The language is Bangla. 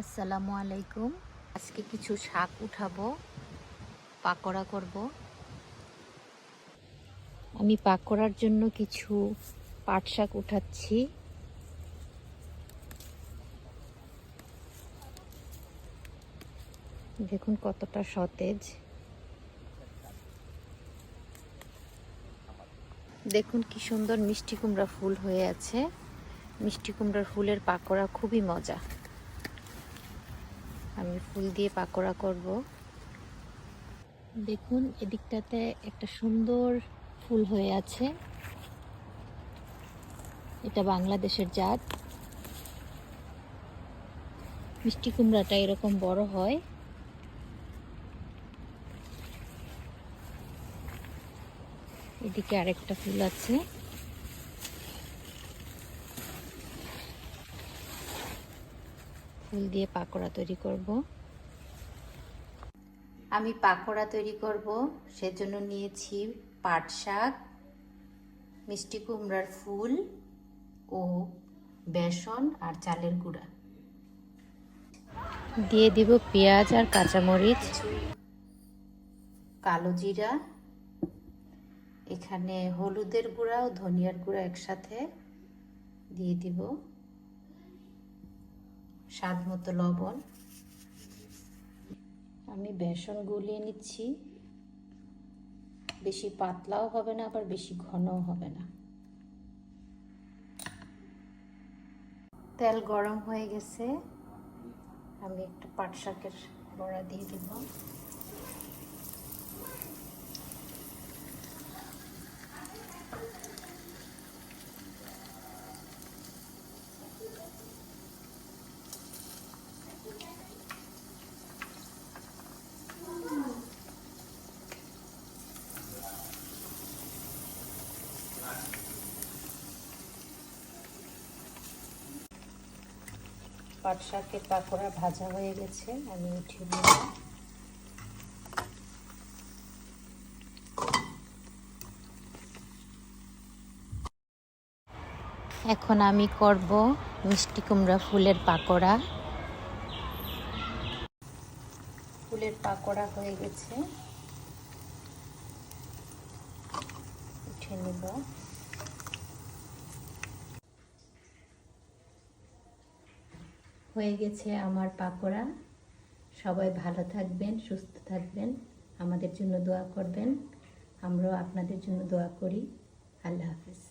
আসসালামু আলাইকুম। আজকে কিছু শাক উঠাবো, পাকোড়া করব। আমি পাকোড়ার জন্য কিছু পাট শাক উঠাচ্ছি। দেখুন কতটা সতেজ। দেখুন কি সুন্দর মিষ্টি কুমড়া ফুল হয়ে আছে। মিষ্টি কুমড়ার ফুলের পাকোড়া খুবই মজা। আমি ফুল দিয়ে পাকোড়া করব। দেখুন, এদিকটাতে একটা সুন্দর ফুল হয়ে আছে। এটা বাংলাদেশের জাত। মিষ্টি কুমড়াটা এরকম বড় হয়। এদিকে আরেকটা ফুল আছে। ফুল দিয়ে পাকোড়া তৈরি করব। আমি পাকোড়া তৈরি করব। সেজন্য নিয়েছি পাট শাক মিষ্টি কুমড়ার ফুল ও বেসন আর চালের গুঁড়া। দিয়ে দিব পেঁয়াজ আর কাঁচামরিচ। কালো জিরা এখানে হলুদের গুঁড়া ও ধনিয়ার গুঁড়া একসাথে দিয়ে দিব। স্বাদ মতো লবণ। আমি বেসন গুলিয়ে নিচ্ছি। বেশি পাতলাও হবে না আবার বেশি ঘনও হবে না। তেল গরম হয়ে গেছে। আমি একটু পাট শাকের বড়া দিয়ে দিব। পাট শাকের পাকোড়া ভাজা হয়ে গেছে, আমি উঠিয়ে নেব। এখন আমি করব মিষ্টি কুমড়া ফুলের পাকোড়া। ফুলের পাকোড়া হয়ে গেছে। উঠে নেব। হয়ে গেছে আমার পাকোড়া। সবাই ভালো থাকবেন, সুস্থ থাকবেন। আমাদের জন্য দোয়া করবেন। আমরাও আপনাদের জন্য দোয়া করি। আল্লাহ হাফিজ।